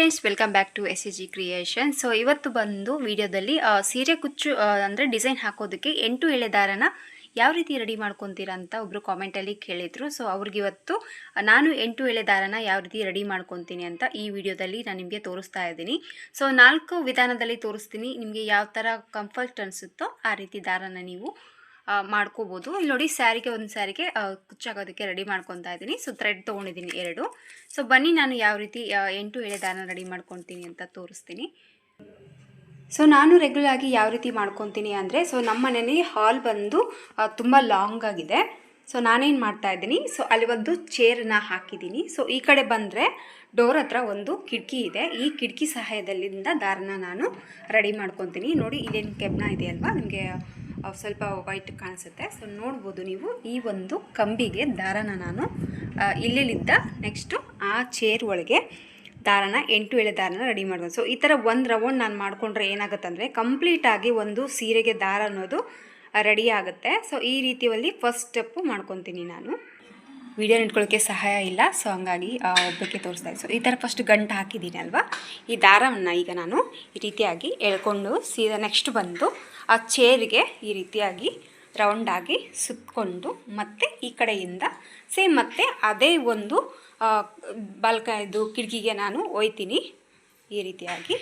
Friends welcome back to S C G creation so ಇವತ್ತು ಬಂದು ವಿಡಿಯೋದಲ್ಲಿ ಸೀರೆ ಕುಚ್ಚು ಅಂದರೆ ಡಿಸೈನ್ ಹಾಕೋದಕ್ಕೆ ಎಂಟು ಎಳೆ ದಾರನ ಯಾವ ರೀತಿ ರೆಡಿ ಮಾಡ್ಕೊತೀರಾ ಅಂತ ಒಬ್ಬರು ಕಾಮೆಂಟಲ್ಲಿ ಕೇಳಿದರು. ಸೊ ಅವ್ರಿಗಿವತ್ತು ನಾನು ಎಂಟು ಎಳೆ ದಾರನ ಯಾವ ರೀತಿ ರೆಡಿ ಮಾಡ್ಕೊತೀನಿ ಅಂತ ಈ ವಿಡಿಯೋದಲ್ಲಿ ನಾನು ನಿಮಗೆ ತೋರಿಸ್ತಾ ಇದ್ದೀನಿ. ಸೊ ನಾಲ್ಕು ವಿಧಾನದಲ್ಲಿ ತೋರಿಸ್ತೀನಿ. ನಿಮಗೆ ಯಾವ ಥರ ಕಂಫರ್ಟ್ ಅನಿಸುತ್ತೋ ಆ ರೀತಿ ದಾರನ ನೀವು ಮಾಡ್ಕೋಬೋದು. ಇಲ್ಲಿ ನೋಡಿ ಸ್ಯಾರಿಗೆ ಒಂದು ಸ್ಯಾರಿಗೆ ಕುಚ್ಚಾಗೋದಕ್ಕೆ ರೆಡಿ ಮಾಡ್ಕೊತಾ ಇದ್ದೀನಿ. ಸೊ ಥ್ರೆಡ್ ತೊಗೊಂಡಿದ್ದೀನಿ ಎರಡು. ಸೊ ಬನ್ನಿ ನಾನು ಯಾವ ರೀತಿ ಎಂಟು ಎಳೆ ದಾನ ರೆಡಿ ಮಾಡ್ಕೊತೀನಿ ಅಂತ ತೋರಿಸ್ತೀನಿ. ಸೊ ನಾನು ರೆಗ್ಯುಲರ್ ಆಗಿ ಯಾವ ರೀತಿ ಮಾಡ್ಕೊತೀನಿ ಅಂದರೆ ಸೊ ನಮ್ಮ ಮನೇಲಿ ಹಾಲ್ ಬಂದು ತುಂಬ ಲಾಂಗ್ ಆಗಿದೆ. ಸೊ ನಾನೇನು ಮಾಡ್ತಾ ಇದ್ದೀನಿ ಸೊ ಅಲ್ಲಿ ಒಂದು ಚೇರನ್ನ ಹಾಕಿದ್ದೀನಿ. ಸೊ ಈ ಕಡೆ ಬಂದರೆ ಡೋರ್ ಹತ್ರ ಒಂದು ಕಿಟಕಿ ಇದೆ. ಈ ಕಿಟಕಿ ಸಹಾಯದಲ್ಲಿಂದ ದಾರನ ನಾನು ರೆಡಿ ಮಾಡ್ಕೊತೀನಿ. ನೋಡಿ ಇಲ್ಲೇನು ಕೆಬ್ನ ಇದೆ ಅಲ್ವಾ ನಿಮಗೆ ಸ್ವಲ್ಪ ವೈಟ್ ಕಾಣಿಸುತ್ತೆ. ಸೊ ನೋಡ್ಬೋದು ನೀವು ಈ ಒಂದು ಕಂಬಿಗೆ ದಾರನ ನಾನು ಇಲ್ಲಿಲ್ಲಿದ್ದ ನೆಕ್ಸ್ಟು ಆ ಚೇರ್ ಒಳಗೆ ದಾರನ, ಎಂಟು ಎಳೆ ದಾರನ ರೆಡಿ ಮಾಡ್ಬೋದು ಸೊ ಈ ಥರ ಒಂದು ರೌಂಡ್ ನಾನು ಮಾಡಿಕೊಂಡ್ರೆ ಏನಾಗುತ್ತೆ ಅಂದರೆ ಕಂಪ್ಲೀಟಾಗಿ ಒಂದು ಸೀರೆಗೆ ದಾರ ಅನ್ನೋದು ರೆಡಿ ಆಗುತ್ತೆ. ಸೊ ಈ ರೀತಿಯಲ್ಲಿ ಫಸ್ಟ್ ಸ್ಟೆಪ್ಪು ಮಾಡ್ಕೊತೀನಿ ನಾನು. ವಿಡಿಯೋ ನಿಟ್ಕೊಳ್ಳೋಕ್ಕೆ ಸಹಾಯ ಇಲ್ಲ. ಸೊ ಹಂಗಾಗಿ ಒಬ್ಬಕ್ಕೆ ತೋರಿಸ್ತಾ ಸೊ ಈ ಥರ ಫಸ್ಟ್ ಗಂಟು ಹಾಕಿದ್ದೀನಿ ಅಲ್ವಾ? ಈ ದಾರವನ್ನು ಈಗ ನಾನು ಈ ರೀತಿಯಾಗಿ ಎಳ್ಕೊಂಡು ಸೀದಾ ನೆಕ್ಸ್ಟ್ ಬಂದು ಆ ಚೇರಿಗೆ ಈ ರೀತಿಯಾಗಿ ರೌಂಡಾಗಿ ಸುತ್ತಕೊಂಡು ಮತ್ತೆ ಈ ಕಡೆಯಿಂದ ಸೇಮ್ ಮತ್ತೆ ಅದೇ ಒಂದು ಬಾಲ್ಕ ಇದು ಕಿಟಕಿಗೆ ನಾನು ಒಯ್ತೀನಿ. ಈ ರೀತಿಯಾಗಿ.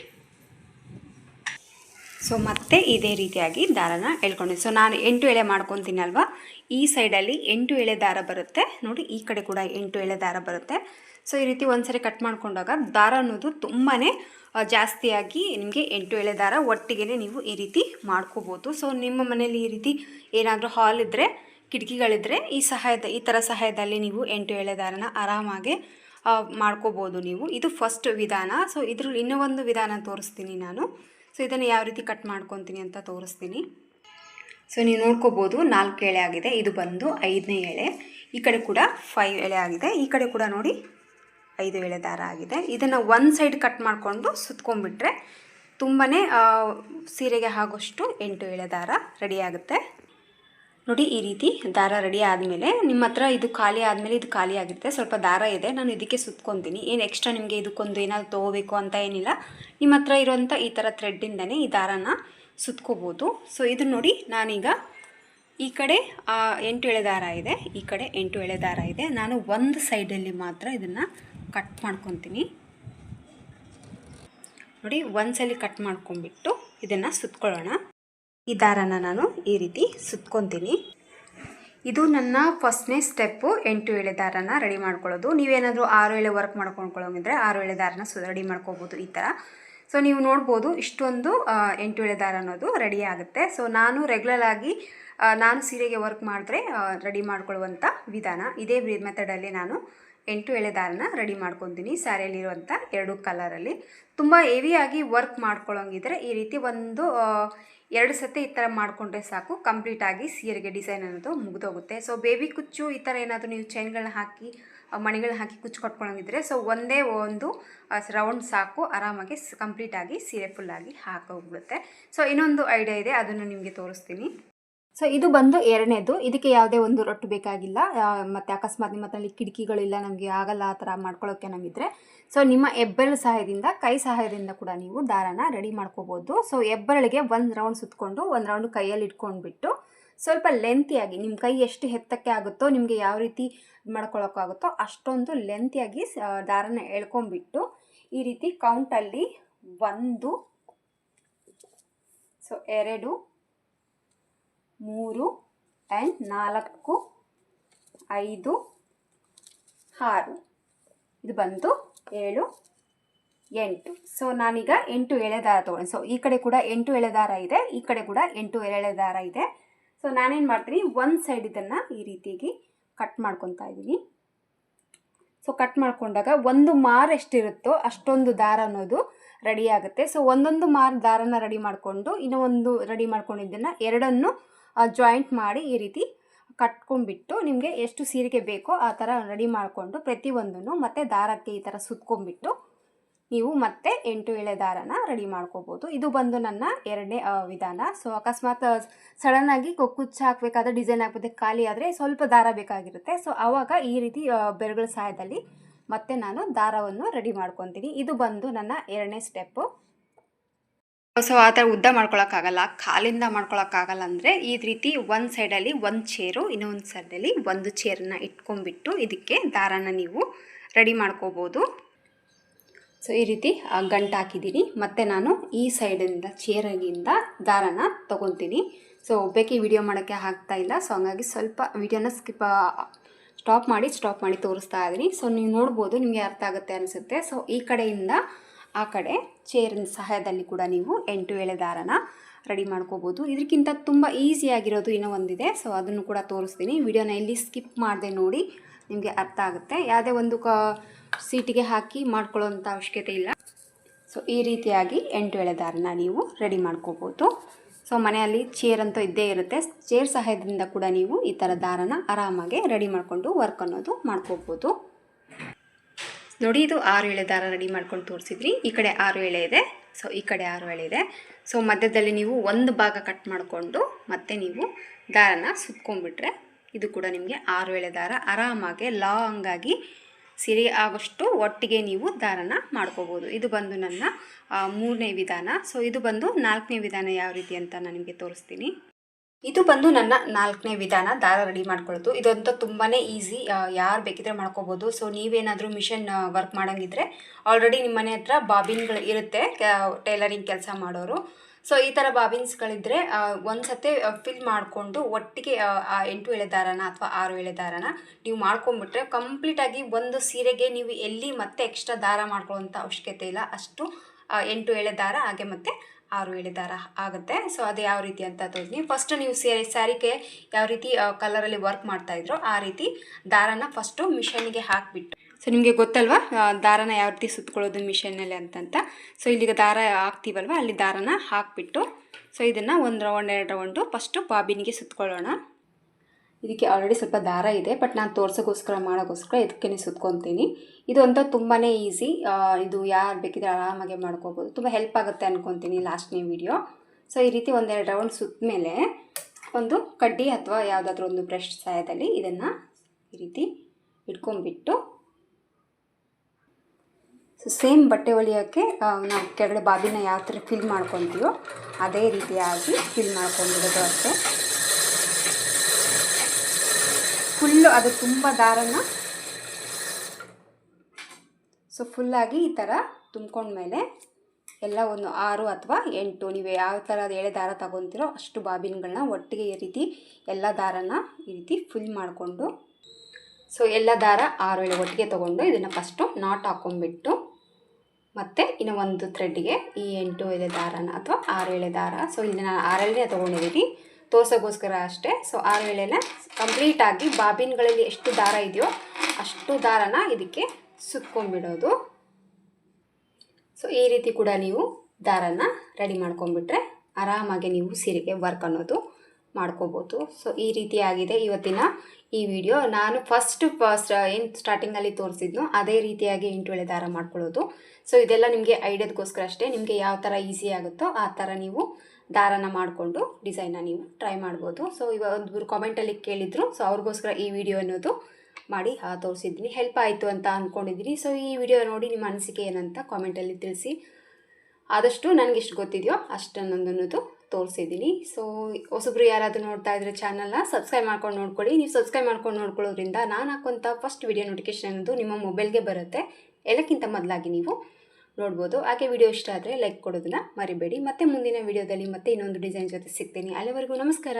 ಸೊ ಮತ್ತೆ ಇದೇ ರೀತಿಯಾಗಿ ದಾರನ ಎಳ್ಕೊಂಡಿದ್ದೆ ಸೊ ನಾನು ಎಂಟು ಎಳೆ ಮಾಡ್ಕೊತೀನಿ ಅಲ್ವಾ ಈ ಸೈಡಲ್ಲಿ ಎಂಟು ಎಳೆ ದಾರ ಬರುತ್ತೆ. ನೋಡಿ, ಈ ಕಡೆ ಕೂಡ ಎಂಟು ಎಳೆ ದಾರ ಬರುತ್ತೆ. ಸೊ ಈ ರೀತಿ ಒಂದ್ಸರಿ ಕಟ್ ಮಾಡ್ಕೊಂಡಾಗ ದಾರ ಅನ್ನೋದು ತುಂಬಾ ಜಾಸ್ತಿಯಾಗಿ ನಿಮಗೆ ಎಂಟು ಎಳೆ ದಾರ ಒಟ್ಟಿಗೆ ನೀವು ಈ ರೀತಿ ಮಾಡ್ಕೋಬೋದು. ಸೊ ನಿಮ್ಮ ಮನೇಲಿ ಈ ರೀತಿ ಏನಾದರೂ ಹಾಲ್ ಇದ್ದರೆ ಕಿಟಕಿಗಳಿದ್ದರೆ ಈ ಸಹಾಯದ, ಈ ಥರ ಸಹಾಯದಲ್ಲಿ ನೀವು ಎಂಟು ಎಳೆ ದಾರನ ಆರಾಮಾಗಿ ಮಾಡ್ಕೋಬೋದು ನೀವು. ಇದು ಫಸ್ಟ್ ವಿಧಾನ. ಸೊ ಇದ್ರಲ್ಲಿ ಇನ್ನೂ ಒಂದು ವಿಧಾನ ತೋರಿಸ್ತೀನಿ ನಾನು. ಸೊ ಇದನ್ನು ಯಾವ ರೀತಿ ಕಟ್ ಮಾಡ್ಕೊತೀನಿ ಅಂತ ತೋರಿಸ್ತೀನಿ. ಸೊ ನೀವು ನೋಡ್ಕೋಬೋದು ನಾಲ್ಕು ಎಳೆ ಆಗಿದೆ. ಇದು ಬಂದು ಐದನೇ ಎಳೆ. ಈ ಕಡೆ ಕೂಡ ಫೈವ್ ಎಳೆ ಆಗಿದೆ. ಈ ಕಡೆ ಕೂಡ ನೋಡಿ ಐದು ಎಳೆ ದಾರ ಆಗಿದೆ. ಇದನ್ನು ಒಂದು ಸೈಡ್ ಕಟ್ ಮಾಡಿಕೊಂಡು ಸುತ್ಕೊಂಡ್ಬಿಟ್ರೆ ತುಂಬಾ ಸೀರೆಗೆ ಆಗೋಷ್ಟು ಎಂಟು ಎಳೆ ದಾರ ರೆಡಿ ಆಗುತ್ತೆ. ನೋಡಿ, ಈ ರೀತಿ ದಾರ ರೆಡಿ ಆದಮೇಲೆ ನಿಮ್ಮ ಹತ್ರ ಇದು ಖಾಲಿ ಆದಮೇಲೆ ಇದು ಖಾಲಿ ಆಗಿರುತ್ತೆ. ಸ್ವಲ್ಪ ದಾರ ಇದೆ, ನಾನು ಇದಕ್ಕೆ ಸುತ್ಕೊತೀನಿ. ಏನು ಎಕ್ಸ್ಟ್ರಾ ನಿಮಗೆ ಇದಕ್ಕೊಂದು ಏನಾದ್ರು ತೊಗೋಬೇಕು ಅಂತ ಏನಿಲ್ಲ. ನಿಮ್ಮ ಹತ್ರ ಇರೋಂಥ ಈ ಥರ ಥ್ರೆಡ್ಡಿಂದನೇ ಈ ದಾರನ ಸುತ್ಕೋಬೋದು. ಸೊ ಇದು ನೋಡಿ, ನಾನೀಗ ಈ ಕಡೆ ಎಂಟು ಎಳೆ ದಾರ ಇದೆ. ಈ ಕಡೆ ಎಂಟು ಎಳೆ ದಾರ ಇದೆ. ನಾನು ಒಂದು ಸೈಡಲ್ಲಿ ಮಾತ್ರ ಇದನ್ನು ಕಟ್ ಮಾಡ್ಕೊತೀನಿ. ನೋಡಿ ಒಂದು ಸಲ ಕಟ್ ಮಾಡ್ಕೊಂಡ್ಬಿಟ್ಟು ಇದನ್ನು ಸುತ್ಕೊಳ್ಳೋಣ. ಈ ದಾರನ ನಾನು ಈ ರೀತಿ ಸುತ್ಕೊತೀನಿ. ಇದು ನನ್ನ ಫಸ್ಟ್ನೇ ಸ್ಟೆಪ್ಪು. ಎಂಟು ಎಳೆ ದಾರನ ರೆಡಿ ಮಾಡ್ಕೊಳ್ಳೋದು. ನೀವೇನಾದರೂ ಆರು ಎಳೆ ವರ್ಕ್ ಮಾಡ್ಕೊಂಡ್ಕೊಳ್ಳೋಂಗಿದ್ರೆ ಆರು ಎಳೆ ದಾರನ ಸು, ರೆಡಿ ಮಾಡ್ಕೋಬೋದು ಈ ಥರ ಸೊ, ನೀವು ನೋಡ್ಬೋದು ಇಷ್ಟೊಂದು ಎಂಟು ಎಳೆ ದಾರ ಅನ್ನೋದು ರೆಡಿ ಆಗುತ್ತೆ. ಸೊ, ನಾನು ರೆಗ್ಯುಲರ್ ಆಗಿ ನಾನು ಸೀರೆಗೆ ವರ್ಕ್ ಮಾಡಿದ್ರೆ ರೆಡಿ ಮಾಡ್ಕೊಳ್ಳುವಂಥ ವಿಧಾನ. ಇದೇ ಮೆಥಡಲ್ಲಿ ನಾನು ಎಂಟು ಎಳೆ ದಾರನ ರೆಡಿ ಮಾಡ್ಕೊತೀನಿ. ಸ್ಯಾರಿಯಲ್ಲಿರುವಂಥ ಎರಡು ಕಲರಲ್ಲಿ ತುಂಬ ಹೆವಿಯಾಗಿ ವರ್ಕ್ ಮಾಡ್ಕೊಳ್ಳೋಂಗಿದ್ರೆ ಈ ರೀತಿ ಒಂದು ಎರಡು ಸತಿ ಈ ಥರ ಮಾಡಿಕೊಂಡ್ರೆ ಸಾಕು. ಕಂಪ್ಲೀಟಾಗಿ ಸೀರೆಗೆ ಡಿಸೈನ್ ಅನ್ನೋದು ಮುಗಿದೋಗುತ್ತೆ. ಸೊ ಬೇಬಿ ಕುಚ್ಚು ಈ ಥರ ಏನಾದರೂ ನೀವು ಚೈನ್ಗಳನ್ನ ಹಾಕಿ ಮಣಿಗಳನ್ನ ಹಾಕಿ ಕುಚ್ಚು ಕಟ್ಕೊಳ್ಳೋಂಗಿದ್ರೆ ಸೊ ಒಂದೇ ಒಂದು ರೌಂಡ್ ಸಾಕು. ಆರಾಮಾಗಿ ಕಂಪ್ಲೀಟಾಗಿ ಸೀರೆ ಫುಲ್ಲಾಗಿ ಹಾಕೋಗ್ಬಿಡುತ್ತೆ ಸೊ ಇನ್ನೊಂದು ಐಡಿಯಾ ಇದೆ. ಅದನ್ನು ನಿಮಗೆ ತೋರಿಸ್ತೀನಿ. ಸೊ ಇದು ಬಂದು ಎರಡನೇದು. ಇದಕ್ಕೆ ಯಾವುದೇ ಒಂದು ರೊಟ್ಟು ಬೇಕಾಗಿಲ್ಲ. ಮತ್ತು ಅಕಸ್ಮಾತ್ ನಿಮ್ಮ ಹತ್ರ ಕಿಟಕಿಗಳಿಲ್ಲ, ನಮಗೆ ಆಗಲ್ಲ ಆ ಥರ ಮಾಡ್ಕೊಳ್ಳೋಕ್ಕೆ ನಮಿದ್ರೆ ಸೊ ನಿಮ್ಮ ಹೆಬ್ಬೆರಳು ಸಹಾಯದಿಂದ, ಕೈ ಸಹಾಯದಿಂದ ಕೂಡ ನೀವು ದಾರನ ರೆಡಿ ಮಾಡ್ಕೋಬೋದು. ಸೊ ಹೆಬ್ಬೆರಳಿಗೆ ಒಂದು ರೌಂಡ್ ಸುತ್ತಕೊಂಡು ಒಂದು ರೌಂಡ್ ಕೈಯಲ್ಲಿ ಇಟ್ಕೊಂಡ್ಬಿಟ್ಟು, ಸ್ವಲ್ಪ ಲೆಂತಿಯಾಗಿ ನಿಮ್ಮ ಕೈ ಎಷ್ಟು ಹೆತ್ತಕ್ಕೆ ಆಗುತ್ತೋ, ನಿಮಗೆ ಯಾವ ರೀತಿ ಮಾಡ್ಕೊಳ್ಳೋಕ್ಕಾಗುತ್ತೋ ಅಷ್ಟೊಂದು ಲೆಂತಿಯಾಗಿ ದಾರನ ಎಳ್ಕೊಂಡ್ಬಿಟ್ಟು, ಈ ರೀತಿ ಕೌಂಟಲ್ಲಿ ಒಂದು ಸೊ ಎರಡು ಮೂರು ಆ್ಯಂಡ್ ನಾಲ್ಕು, ಐದು, ಆರು. ಇದು ಬಂತು ಏಳು, ಎಂಟು. ಸೊ ನಾನೀಗ ಎಂಟು ಎಳೆ ದಾರ ತೊಗೊಂಡೆ. ಸೊ ಈ ಕಡೆ ಕೂಡ ಎಂಟು ಎಳೆ ದಾರ ಇದೆ, ಈ ಕಡೆ ಕೂಡ ಎಂಟು ಎಳೆ ದಾರ ಇದೆ. ಸೊ ನಾನೇನು ಮಾಡ್ತೀನಿ, ಒಂದು ಸೈಡ್ ಇದನ್ನು ಈ ರೀತಿಯಾಗಿ ಕಟ್ ಮಾಡ್ಕೊತಾ ಇದ್ದೀನಿ. ಸೊ ಕಟ್ ಮಾಡ್ಕೊಂಡಾಗ ಒಂದು ಮಾರು ಎಷ್ಟಿರುತ್ತೋ ಅಷ್ಟೊಂದು ದಾರ ಅನ್ನೋದು ರೆಡಿ ಆಗುತ್ತೆ. ಸೊ ಒಂದೊಂದು ಮಾರು ದಾರನ ರೆಡಿ ಮಾಡಿಕೊಂಡು ಇನ್ನೂ ಒಂದು ರೆಡಿ ಮಾಡ್ಕೊಂಡಿದ್ದನ್ನು ಎರಡನ್ನು ಜಾಯಿಂಟ್ ಮಾಡಿ ಈ ರೀತಿ ಕಟ್ಕೊಂಡ್ಬಿಟ್ಟು ನಿಮಗೆ ಎಷ್ಟು ಸೀರೆಗೆ ಬೇಕೋ ಆ ಥರ ರೆಡಿ ಮಾಡಿಕೊಂಡು ಪ್ರತಿಯೊಂದನ್ನು ಮತ್ತೆ ದಾರಕ್ಕೆ ಈ ಥರ ಸುತ್ಕೊಂಡ್ಬಿಟ್ಟು ನೀವು ಮತ್ತೆ ಎಂಟು ಎಳೆ ದಾರನ ರೆಡಿ ಮಾಡ್ಕೋಬೋದು. ಇದು ಬಂದು ನನ್ನ ಎರಡನೇ ವಿಧಾನ. ಸೊ ಅಕಸ್ಮಾತ್ ಸಡನ್ನಾಗಿ ಕುಚ್ಚು ಹಾಕಬೇಕಾದ್ರೆ ಡಿಸೈನ್ ಹಾಕ್ಬೋದು ಖಾಲಿ ಆದರೆ ಸ್ವಲ್ಪ ದಾರ ಬೇಕಾಗಿರುತ್ತೆ. ಸೊ ಆವಾಗ ಈ ರೀತಿ ಬೆರಗಳ ಸಹಾಯದಲ್ಲಿ ಮತ್ತೆ ನಾನು ದಾರವನ್ನು ರೆಡಿ ಮಾಡ್ಕೊತೀನಿ. ಇದು ಬಂದು ನನ್ನ ಎರಡನೇ ಸ್ಟೆಪ್ಪು ಸೊ ಆ ಥರ ಉದ್ದ ಮಾಡ್ಕೊಳಕ್ಕಾಗಲ್ಲ, ಕಾಲಿಂದ ಮಾಡ್ಕೊಳಕ್ಕಾಗಲ್ಲ ಅಂದರೆ ಈ ರೀತಿ ಒಂದು ಸೈಡಲ್ಲಿ ಒಂದು ಚೇರು, ಇನ್ನೊಂದು ಸೈಡಲ್ಲಿ ಒಂದು ಚೇರನ್ನ ಇಟ್ಕೊಂಡ್ಬಿಟ್ಟು ಇದಕ್ಕೆ ದಾರಾನ ನೀವು ರೆಡಿ ಮಾಡ್ಕೋಬೋದು. ಸೊ ಈ ರೀತಿ ಗಂಟು ಹಾಕಿದ್ದೀನಿ. ಮತ್ತು ನಾನು ಈ ಸೈಡಿಂದ ಚೇರಗಿಂದ ದಾರಾನ ತೊಗೊತೀನಿ. ಸೊ ಒಬ್ಬಕ್ಕೆ ವಿಡಿಯೋ ಮಾಡೋಕ್ಕೆ ಆಗ್ತಾ ಇಲ್ಲ. ಸೊ ಹಂಗಾಗಿ ಸ್ವಲ್ಪ ವಿಡಿಯೋನ ಸ್ಕಿಪ್ ಸ್ಟಾಪ್ ಮಾಡಿ ಸ್ಟಾಪ್ ಮಾಡಿ ತೋರಿಸ್ತಾ ಇದ್ದೀನಿ. ಸೊ ನೀವು ನೋಡ್ಬೋದು, ನಿಮಗೆ ಅರ್ಥ ಆಗುತ್ತೆ ಅನಿಸುತ್ತೆ. ಸೊ ಈ ಕಡೆಯಿಂದ ಆ ಕಡೆ ಚೇರಿನ ಸಹಾಯದಲ್ಲಿ ಕೂಡ ನೀವು ಎಂಟು ಎಳೆ ದಾರನ ರೆಡಿ ಮಾಡ್ಕೋಬೋದು. ಇದಕ್ಕಿಂತ ತುಂಬ ಈಸಿಯಾಗಿರೋದು ಇನ್ನೂ ಒಂದಿದೆ. ಸೊ ಅದನ್ನು ಕೂಡ ತೋರಿಸ್ತೀನಿ. ವಿಡಿಯೋನ ಇಲ್ಲಿ ಸ್ಕಿಪ್ ಮಾಡದೆ ನೋಡಿ ನಿಮಗೆ ಅರ್ಥ ಆಗುತ್ತೆ. ಯಾವುದೇ ಒಂದು ಕ ಸೀಟಿಗೆ ಹಾಕಿ ಮಾಡ್ಕೊಳ್ಳೋಂಥ ಅವಶ್ಯಕತೆ ಇಲ್ಲ. ಸೊ ಈ ರೀತಿಯಾಗಿ ಎಂಟು ಎಳೆ ದಾರನ ನೀವು ರೆಡಿ ಮಾಡ್ಕೋಬೋದು. ಸೊ ಮನೆಯಲ್ಲಿ ಚೇರ್ ಅಂತೂ ಇದ್ದೇ ಇರುತ್ತೆ. ಚೇರ್ ಸಹಾಯದಿಂದ ಕೂಡ ನೀವು ಈ ಥರ ದಾರನ ಆರಾಮಾಗಿ ರೆಡಿ ಮಾಡಿಕೊಂಡು ವರ್ಕ್ ಅನ್ನೋದು ಮಾಡ್ಕೋಬೋದು. ನೋಡಿ, ಇದು ಆರು ಎಳೆ ದಾರ ರೆಡಿ ಮಾಡ್ಕೊಂಡು ತೋರಿಸಿದ್ರಿ. ಈ ಕಡೆ ಆರು ಎಳೆ ಇದೆ. ಸೊ ಈ ಕಡೆ ಆರು ಎಳೆ ಇದೆ. ಸೊ ಮಧ್ಯದಲ್ಲಿ ನೀವು ಒಂದು ಭಾಗ ಕಟ್ ಮಾಡಿಕೊಂಡು ಮತ್ತೆ ನೀವು ದಾರನ ಸುತ್ಕೊಂಡ್ಬಿಟ್ರೆ ಇದು ಕೂಡ ನಿಮಗೆ ಆರು ಎಳೆ ದಾರ. ಆರಾಮಾಗಿ ಲಾಂಗ್ ಆಗಿ ಸಿರಿ ಆಗೋಷ್ಟು ಒಟ್ಟಿಗೆ ನೀವು ದಾರನ ಮಾಡ್ಕೋಬೋದು. ಇದು ಬಂದು ನನ್ನ ಮೂರನೇ ವಿಧಾನ. ಸೊ ಇದು ಬಂದು ನಾಲ್ಕನೇ ವಿಧಾನ ಯಾವ ರೀತಿ ಅಂತ ನಾನು ನಿಮಗೆ ತೋರಿಸ್ತೀನಿ. ಇದು ಬಂದು ನನ್ನ ನಾಲ್ಕನೇ ವಿಧಾನ, ದಾರ ರೆಡಿ ಮಾಡ್ಕೊಳ್ಳೋದು ಇದಂತೂ ತುಂಬಾ ಈಸಿ ಯಾರು ಬೇಕಿದ್ರೆ ಮಾಡ್ಕೋಬೋದು. ಸೊ ನೀವೇನಾದರೂ ಮಿಷನ್ ವರ್ಕ್ ಮಾಡೋಂಗಿದ್ರೆ ಆಲ್ರೆಡಿ ನಿಮ್ಮ ಮನೆ ಹತ್ರ ಬಾಬಿನ್ಗಳು ಇರುತ್ತೆ ಟೈಲರಿಂಗ್ ಕೆಲಸ ಮಾಡೋರು. ಸೊ ಈ ಥರ ಬಾಬಿನ್ಸ್ಗಳಿದ್ದರೆ ಒಂದು ಸತಿ ಫಿಲ್ ಮಾಡಿಕೊಂಡು ಒಟ್ಟಿಗೆ ಎಂಟು ಎಳೆ ದಾರನ ಅಥವಾ ಆರು ಎಳೆ ದಾರನ ನೀವು ಮಾಡ್ಕೊಂಡ್ಬಿಟ್ರೆ ಕಂಪ್ಲೀಟಾಗಿ ಒಂದು ಸೀರೆಗೆ ನೀವು ಎಲ್ಲಿ ಮತ್ತೆ ಎಕ್ಸ್ಟ್ರಾ ದಾರ ಮಾಡ್ಕೊಳ್ಳೋಂಥ ಅವಶ್ಯಕತೆ ಇಲ್ಲ. ಅಷ್ಟು ಎಂಟು ಎಳೆ ದಾರ ಹಾಗೆ ಮತ್ತೆ ಆರು ಹೇಳಿದಾರ ದಾರ ಆಗುತ್ತೆ. ಸೊ ಅದು ಯಾವ ರೀತಿ ಅಂತ ತೋರಿಸ್ತೀನಿ. ಫಸ್ಟ್ ನೀವು ಸೇರಿ ಸ್ಯಾರಿಗೆ ಯಾವ ರೀತಿ ಕಲರಲ್ಲಿ ವರ್ಕ್ ಮಾಡ್ತಾ ಇದ್ರೋ, ಆ ರೀತಿ ದಾರನ ಫಸ್ಟು ಮಿಷನ್ಗೆ ಹಾಕಿಬಿಟ್ಟು. ಸೊ ನಿಮಗೆ ಗೊತ್ತಲ್ವಾ ದಾರನ ಯಾವ ರೀತಿ ಸುತ್ಕೊಳ್ಳೋದು ಮಿಷನ್ನಲ್ಲಿ ಅಂತಂತ? ಸೊ ಇಲ್ಲಿಗೆ ದಾರ ಹಾಕ್ತೀವಲ್ವ ಅಲ್ಲಿ ದಾರನ ಹಾಕಿಬಿಟ್ಟು ಸೊ ಇದನ್ನು ಒಂದು ರೌಂಡ್ ಎರಡು ರೌಂಡು ಫಸ್ಟು ಬಾಬಿನಿಗೆ ಸುತ್ಕೊಳ್ಳೋಣ. ಇದಕ್ಕೆ ಆಲ್ರೆಡಿ ಸ್ವಲ್ಪ ದಾರ ಇದೆ ಬಟ್ ನಾನು ತೋರ್ಸೋಕ್ಕೋಸ್ಕರ ಮಾಡೋಕ್ಕೋಸ್ಕರ ಇದಕ್ಕೆ ಸುತ್ಕೊತೀನಿ. ಇದು ಅಂತ ತುಂಬಾ ಈಸಿ ಇದು ಯಾರು ಬೇಕಿದ್ರೆ ಆರಾಮಾಗಿ ಮಾಡ್ಕೋಬೋದು. ತುಂಬ ಹೆಲ್ಪ್ ಆಗುತ್ತೆ ಅನ್ಕೊತೀನಿ ಲಾಸ್ಟ್ನೇ ವಿಡಿಯೋ ಸೊ ಈ ರೀತಿ ಒಂದೆರಡು ರೌಂಡ್ ಸುತ್ತ ಮೇಲೆ ಒಂದು ಕಡ್ಡಿ ಅಥವಾ ಯಾವುದಾದ್ರೂ ಒಂದು ಬ್ರಷ್ ಸಹಾಯದಲ್ಲಿ ಇದನ್ನು ಈ ರೀತಿ ಇಟ್ಕೊಂಡ್ಬಿಟ್ಟು ಸೊ ಸೇಮ್ ಬಟ್ಟೆ ಹೊಲಿಯೋಕ್ಕೆ ನಾವು ಕೆಳಗಡೆ ಬಾಬಿನ ಯಾವ ಥರ ಫಿಲ್ ಮಾಡ್ಕೊತೀವೋ, ಅದೇ ರೀತಿಯಾಗಿ ಫಿಲ್ ಮಾಡ್ಕೊಂಡ್ಬಿಡೋದು ಅಷ್ಟೇ. ಫುಲ್ಲು ಅದು ತುಂಬ ದಾರನ ಸೊ ಫುಲ್ಲಾಗಿ ಈ ಥರ ತುಂಬ್ಕೊಂಡ್ಮೇಲೆ ಎಲ್ಲ ಒಂದು ಆರು ಅಥವಾ ಎಂಟು, ನೀವು ಯಾವ ಥರ ಎಳೆ ದಾರ ತಗೊತೀರೋ ಅಷ್ಟು ಬಾಬಿನ್ಗಳನ್ನ ಒಟ್ಟಿಗೆ ಈ ರೀತಿ ಎಲ್ಲ ದಾರನ ಈ ರೀತಿ ಫುಲ್ ಮಾಡಿಕೊಂಡು ಸೊ ಎಲ್ಲ ದಾರ ಆರು ಎಳೆ ಒಟ್ಟಿಗೆ ತೊಗೊಂಡು ಇದನ್ನು ಫಸ್ಟು ನಾಟ್ ಹಾಕೊಂಡ್ಬಿಟ್ಟು ಮತ್ತು ಇನ್ನು ಒಂದು ಥ್ರೆಡ್ಗೆ ಈ ಎಂಟು ಎಳೆ ದಾರನ ಅಥವಾ ಆರು ಎಳೆ ದಾರ. ಸೊ ಇಲ್ಲಿ ನಾನು ಆರು ಎಳೆ ತೊಗೊಂಡಿದ್ದೀನಿ. ತೋರ್ಸೋಕ್ಕೋಸ್ಕರ ಅಷ್ಟೇ. ಸೊ ಆ ವೇಳೆನ ಕಂಪ್ಲೀಟಾಗಿ ಬಾಬಿನ್ಗಳಲ್ಲಿ ಎಷ್ಟು ದಾರ ಇದೆಯೋ ಅಷ್ಟು ದಾರನ ಇದಕ್ಕೆ ಸುತ್ಕೊಂಡ್ಬಿಡೋದು. ಸೊ ಈ ರೀತಿ ಕೂಡ ನೀವು ದಾರನ ರೆಡಿ ಮಾಡ್ಕೊಂಡ್ಬಿಟ್ರೆ ಆರಾಮಾಗಿ ನೀವು ಸೀರೆಗೆ ವರ್ಕ್ ಅನ್ನೋದು ಮಾಡ್ಕೋಬೋದು. ಸೊ ಈ ರೀತಿಯಾಗಿದೆ ಇವತ್ತಿನ ಈ ವಿಡಿಯೋ ನಾನು ಫಸ್ಟ್ ಫಸ್ಟ್ ಏನು ಸ್ಟಾರ್ಟಿಂಗಲ್ಲಿ ತೋರಿಸಿದ್ನು ಅದೇ ರೀತಿಯಾಗಿ ಎಂಟು ದಾರ ಮಾಡ್ಕೊಳ್ಳೋದು. ಸೊ ಇದೆಲ್ಲ ನಿಮಗೆ ಐಡಿಯಾದಗೋಸ್ಕರ ಅಷ್ಟೇ. ನಿಮಗೆ ಯಾವ ಥರ ಈಸಿ ಆಗುತ್ತೋ ಆ ಥರ ನೀವು ದಾರನ ಮಾಡಿಕೊಂಡು ಡಿಸೈನ್ನ ನೀವು ಟ್ರೈ ಮಾಡ್ಬೋದು. ಸೊ ಇವಾಗ ಒಂದು ಕಾಮೆಂಟಲ್ಲಿ ಕೇಳಿದ್ರು. ಸೊ ಅವ್ರಿಗೋಸ್ಕರ ಈ ವಿಡಿಯೋ ಅನ್ನೋದು ಮಾಡಿ ತೋರಿಸಿದ್ದೀನಿ. ಹೆಲ್ಪ್ ಆಯಿತು ಅಂತ ಅಂದ್ಕೊಂಡಿದ್ದೀನಿ ಸೊ ಈ ವಿಡಿಯೋ ನೋಡಿ ನಿಮ್ಮ ಅನಿಸಿಕೆ ಏನಂತ ಕಾಮೆಂಟಲ್ಲಿ ತಿಳಿಸಿ. ಆದಷ್ಟು ನನಗೆ ಎಷ್ಟು ಗೊತ್ತಿದೆಯೋ ಅಷ್ಟು ಅನ್ನೋದು ತೋರಿಸಿದ್ದೀನಿ ಸೊ ಹೊಸಬ್ರು ಯಾರಾದರೂ ನೋಡ್ತಾ ಇದ್ರೆ ಚಾನಲ್ನ ಸಬ್ಸ್ಕ್ರೈಬ್ ಮಾಡ್ಕೊಂಡು ನೋಡ್ಕೊಳ್ಳಿ. ನೀವು ಸಬ್ಸ್ಕ್ರೈಬ್ ಮಾಡ್ಕೊಂಡು ನೋಡ್ಕೊಳ್ಳೋದ್ರಿಂದ ನಾನು ಹಾಕುವಂಥ ಫಸ್ಟ್ ವಿಡಿಯೋ ನೋಟಿಫಿಕೇಶನ್ ಅನ್ನೋದು ನಿಮ್ಮ ಮೊಬೈಲ್ಗೆ ಬರುತ್ತೆ. ಎಲ್ಲಕ್ಕಿಂತ ಮೊದಲಾಗಿ ನೀವು ನೋಡ್ಬೋದು. ಹಾಗೆ ವಿಡಿಯೋ ಇಷ್ಟ ಆದರೆ ಲೈಕ್ ಕೊಡೋದನ್ನ ಮರಿಬೇಡಿ. ಮತ್ತೆ ಮುಂದಿನ ವಿಡಿಯೋದಲ್ಲಿ ಮತ್ತೆ ಇನ್ನೊಂದು ಡಿಸೈನ್ ಜೊತೆ ಸಿಗ್ತೀನಿ. ಅಲ್ಲಿವರೆಗೂ ನಮಸ್ಕಾರ.